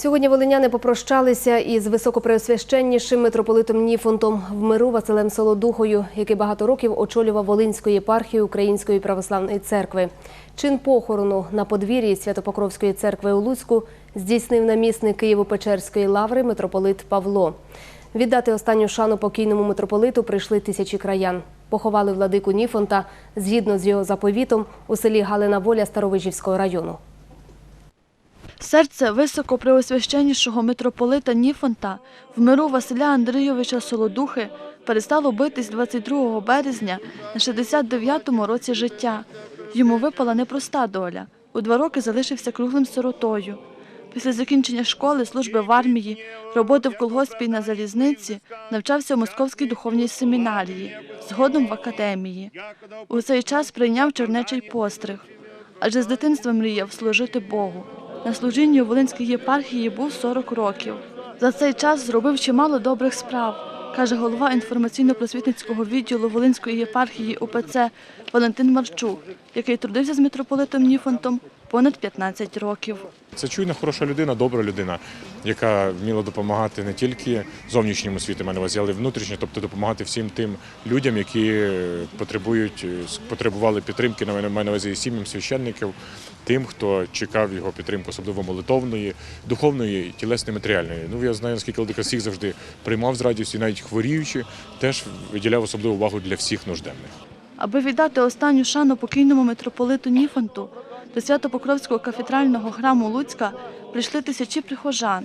Сьогодні волиняни попрощалися із високопреосвященнішим митрополитом Ніфонтом в миру Василем Солодухою, який багато років очолював Волинську єпархію Української православної церкви. Чин похорону на подвір'ї Святопокровської церкви у Луцьку здійснив намісник Києво-Печерської лаври митрополит Павло. Віддати останню шану покійному митрополиту прийшли тисячі краян. Поховали владику Ніфонта згідно з його заповітом у селі Галина Воля Старовижівського району. Серце високопреосвященнішого митрополита Ніфонта в миру Василя Андрійовича Солодухи перестало битись 22 березня на 69-му році життя. Йому випала непроста доля. У два роки залишився круглим сиротою. Після закінчення школи, служби в армії, роботи в колгоспі на залізниці навчався у Московській духовній семінарії, згодом в академії. У цей час прийняв чернечий постриг, адже з дитинства мріяв служити Богу. На служінні у Волинській єпархії був 40 років. За цей час зробив чимало добрих справ, каже голова інформаційно-просвітницького відділу Волинської єпархії УПЦ Валентин Марчук, який трудився з митрополитом Ніфонтом понад 15 років. Це чуйна, хороша людина, добра людина, яка вміла допомагати не тільки зовнішньому світу, маю на увазі, але й внутрішньо, тобто допомагати всім тим людям, які потребують, потребували підтримки, на мене- маю на увазі і сім'ям священників, тим, хто чекав його підтримки, особливо молитовної, духовної, тілесної, матеріальної. Ну я знаю, наскільки Владика всіх завжди приймав з радістю, навіть хворіючи, теж виділяв особливу увагу для всіх нужденних. Аби віддати останню шану покійному митрополиту Ніфонту, до Свято-Покровського кафедрального храму Луцька прийшли тисячі прихожан.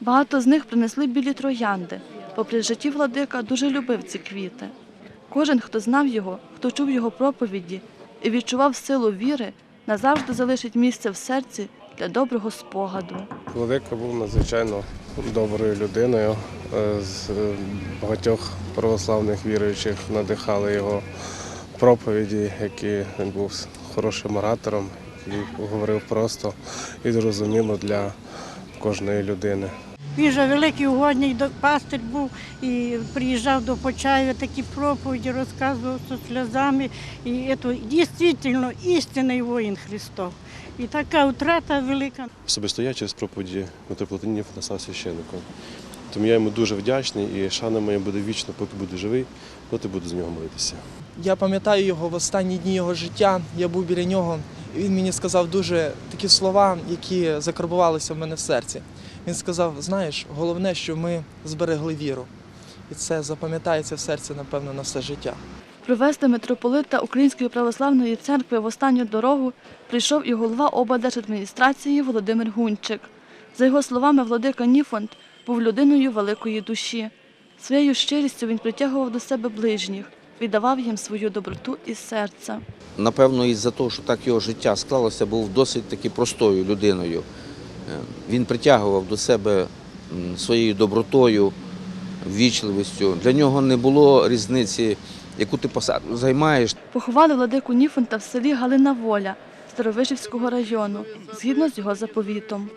Багато з них принесли білі троянди. Попри житті владика дуже любив ці квіти. Кожен, хто знав його, хто чув його проповіді і відчував силу віри, назавжди залишить місце в серці для доброго спогаду. Владика був надзвичайно доброю людиною. Е, З е, багатьох православних віруючих надихали його проповіді, які він був хорошим оратором і говорив просто і зрозуміло для кожної людини. Він же великий угодник, до- пастир був і приїжджав до Почаєва, такі проповіді розказував з сльозами. І це дійсно істинний воїн Христов. І така втрата велика. Особисто я через проповіді митрополитинів став священником. Тому я йому дуже вдячний і шана моя буде вічно, поки буде живий, поки буду з нього молитися. Я пам'ятаю його в останні дні його життя. Я був біля нього. Він мені сказав дуже такі слова, які закарбувалися в мене в серці. Він сказав: знаєш, головне, що ми зберегли віру. І це запам'ятається в серці, напевно, на все життя. Провести митрополита Української православної церкви в останню дорогу прийшов і голова облдержадміністрації Володимир Гунчик. За його словами, владика Ніфонт був людиною великої душі. Своєю щирістю він притягував до себе ближніх, віддавав їм свою доброту і серце. напевно, із-за того, що так його життя склалося, був досить таки простою людиною. Е, Він притягував до себе своєю добротою, ввічливістю. Для нього не було різниці, яку ти посаду займаєш. Поховали владику Ніфонта в селі Галина Воля Старовижівського району, згідно з його заповітом.